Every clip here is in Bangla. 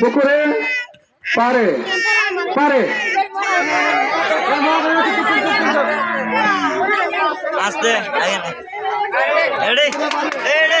পুকুরে পারে পারে। আসতে রেডি রেডি।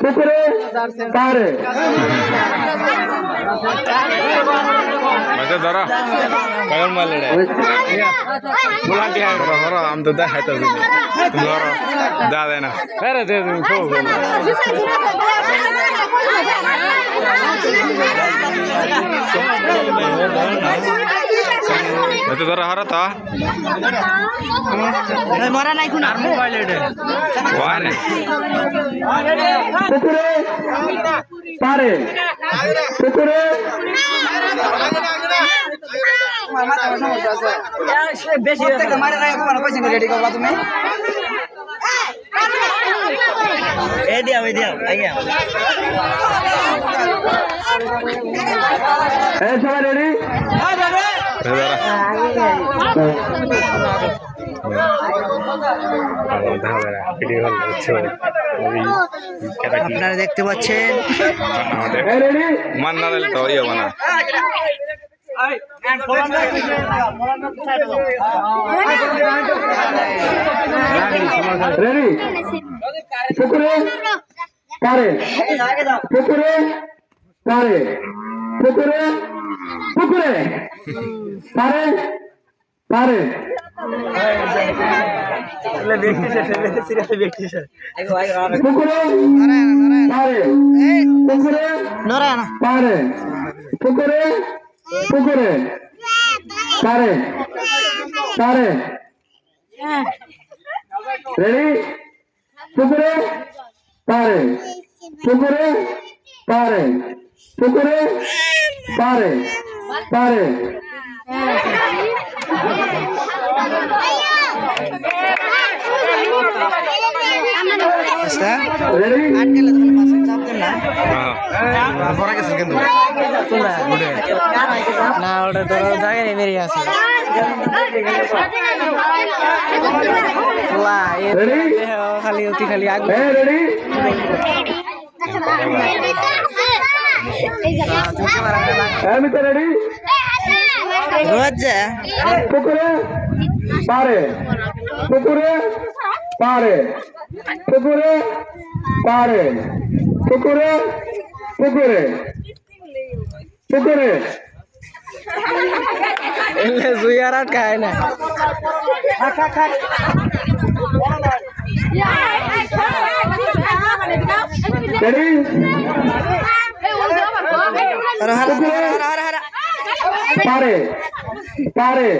পুকুরে পারে আচ্ছা ধরো কারণ মোবাইল এটা ধরো ধরো আমি তো দেখাইতেছি তুমি ধরো দা দেয় না। আরে দে তুমি খুব এটা ধরো হরো তো। মরা নাই কোন আর। মোবাইল এটা ওয়ারে পুকুরে পারে। পুকুরে বেশি এ দিও এ দিও আইয়া এই সবাই রেডি আপনারা দেখতে পাচ্ছেন। মান্না তো ইয়ে বানা রেডি পুকুরে পারে পুকুরে পুকুরে। পারে? পারে। পুকুরে পারে। পুকুরে নরা না। পারে। পুকুরে পুকুরে পারে। পারে। রেডি পুকুরে পারে। পুকুরে পারে। পুকুরে পারে। পারে রেডি পরে গেছেন কিন্তু না ওটা তো জায়গায় নেই বেরিয়ে আছে আল্লাহ এ রেডি দেহ খালি অতি খালি আগুন হ্যাঁ রেডি রেডি রোজ পুকুরে পারে পুকুরে পারে পুকুরে পারে পুকুরে পুকুরে পুকুরে এলে জুয়ার আর খায় না রেডি হর হর হর পারে পারে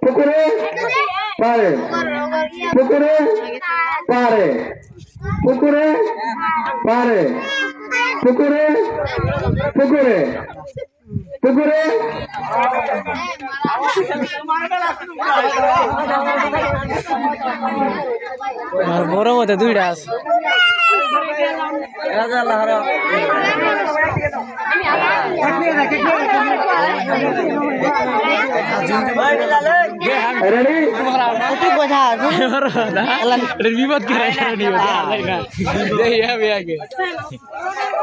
পুকুরে পারে পুকুরে পারে পুকুরে পারে পুকুরে পুকুরে পুকুরে আর বড় মতো দুইটা আছে। বিপদ করে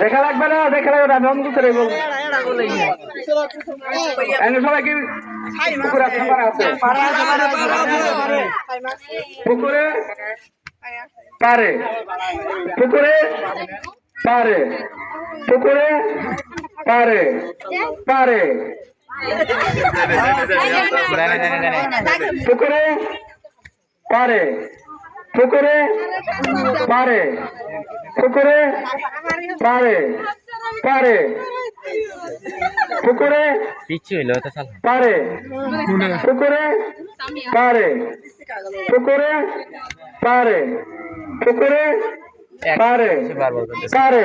দেখা লাগবে না, দেখা লাগবে আমি অন্ধ করে বলব। সবাই কি পুকুর আছে। পুকুরে পারে। পুকুরে পারে। পুকুরে পারে। পুকুরে পারে। পুকুরে পারে। পুকুরে পারে। পারে। পুকুরে পারে। পুকুরে পারে। পুকুরে পারে। পুকুরে পারে। পারে।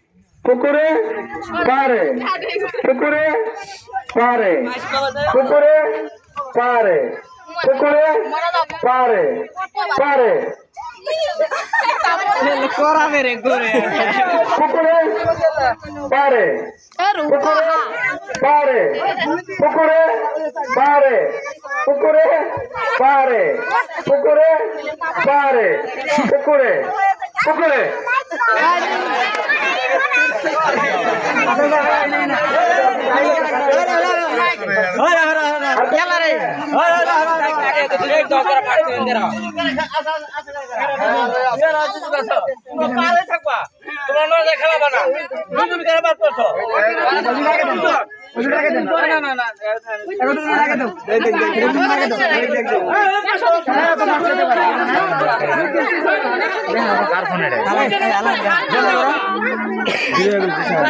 পুকুরে পারে। পুকুরে পারে। পুকুরে পারে। পুকুরে পারে। পারে। করাবে রে করে পুকুরে পারে। পুকুরে পারে। পুকুরে পারে। পুকুরে পুকুরে পারে পুকুরে পুকুরে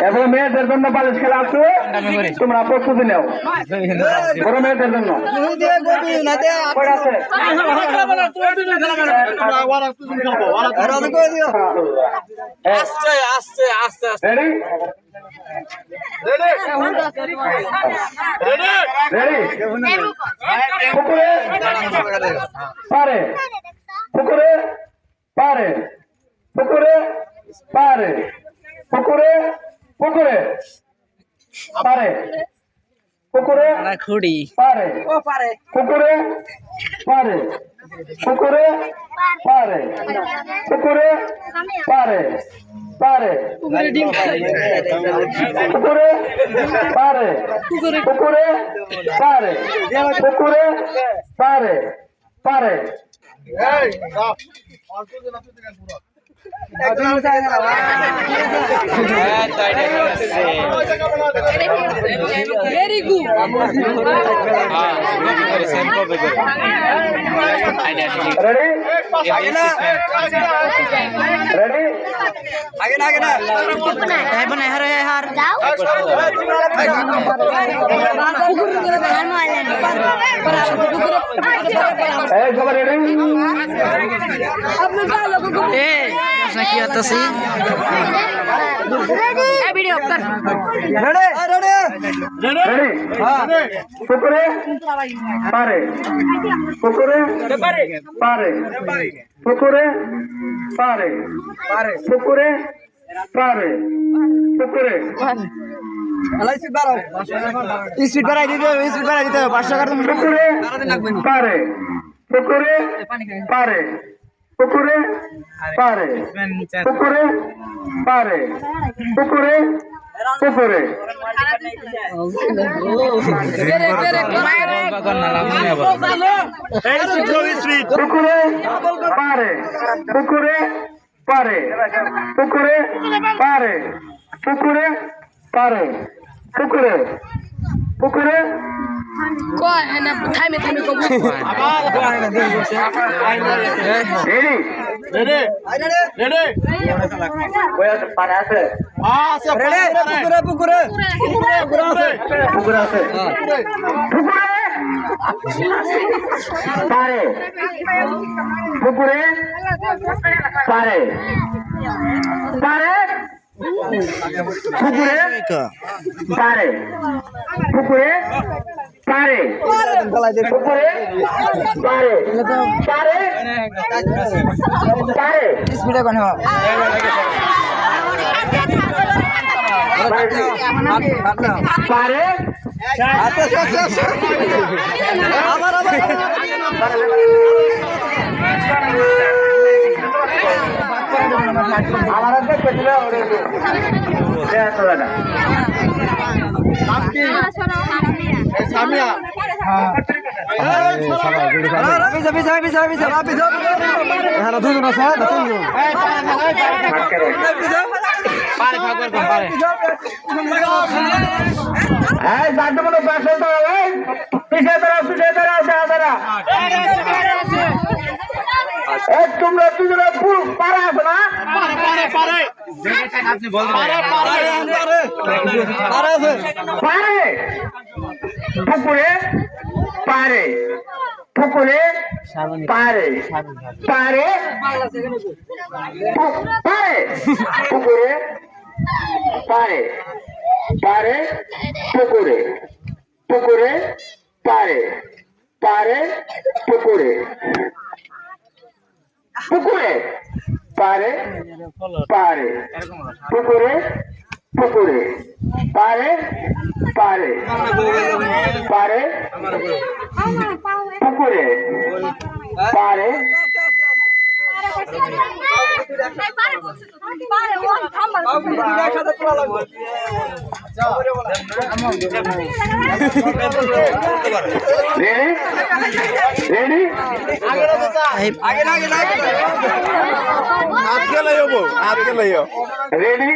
এখন মেয়েদের জন্য বালিশ খেলা আছে তোমরা প্রস্তুতি নাও বড় মেয়েদের জন্য আস্তে আস্তে আস্তে আস্তে পুকুরে পারে পারে পুকুরে পারে পুকুরে পুকুরে পারে পুকুরে খুড়ি পারে পুকুরে পারে পুকুরে পারে পারে। পুকুরে পারে। পুকুরে। পারে। পুকুরে পারে। পারে। ভেরি গুড রেডি রেডি এই সবাই রেডি কি হতাছি ভিডিও কর রেডি পুকুরে পারে পুকুরে পারে পুকুরে পারে পুকুরে পারে পুকুরে স্পিড বাড়াই দিতে হবে স্পিড বাড়াই দিতে হবে। পাঁচশো টাকা তুমি পুকুরে পারে। পুকুরে পারে। পুকুরে পারে। পুকুরে পারে। পুকুরে পুকুরে। পুকুরে পারে। পুকুরে পারে। পুকুরে পারে। পুকুরে পারে। পুকুরে পুকুরে থামে থামে কবু আছে আছে পুকুর আছে পুকুরে পারে পুকুরে পারে পারে পুকুরে পারে পুকুরে পারে। পুকুরে পারে। পারে। পারে। পারে। আমার পেটলে ওরে। এই বাদ্য মতো পাশে তো এই পিছিয়ে দাঁড়াও পিছিয়ে দাঁড়াও দাঁড়া দাঁড়া এই তোমরা দুজনে পুরো পারা আছে না পারে পুকুরে পারে পুকুরে পারে পারে পারে পুকুরে পারে পারে পুকুরে পুকুরে পারে পারে পুকুরে পুকুরে পারে পারে পুকুরে পুকুরে পারে পারে পারে পুকুরে পারে রেডি? রেডি?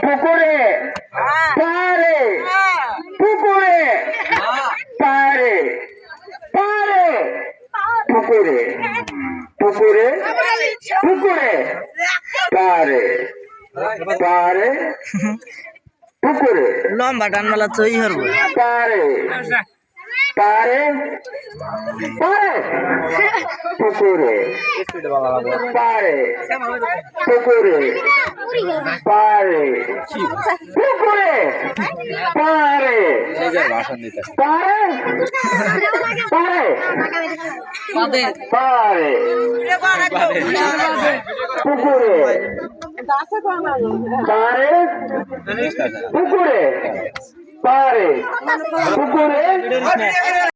পুকুরে। পারে। পুকুরে। পারে। পারে। পুকুরে। পুকুরে। পুকুরে। পারে। পারে। পুকুরে লম্বা ডানমালা চই হরবো পারে। পারে। পারে। পুকুরে। পারে। পুকুরে। পারে। পুকুরে। পারে। পারে। পারে। পারে। পুকুরে। পারে পুকুরে। পারে পুকুরে।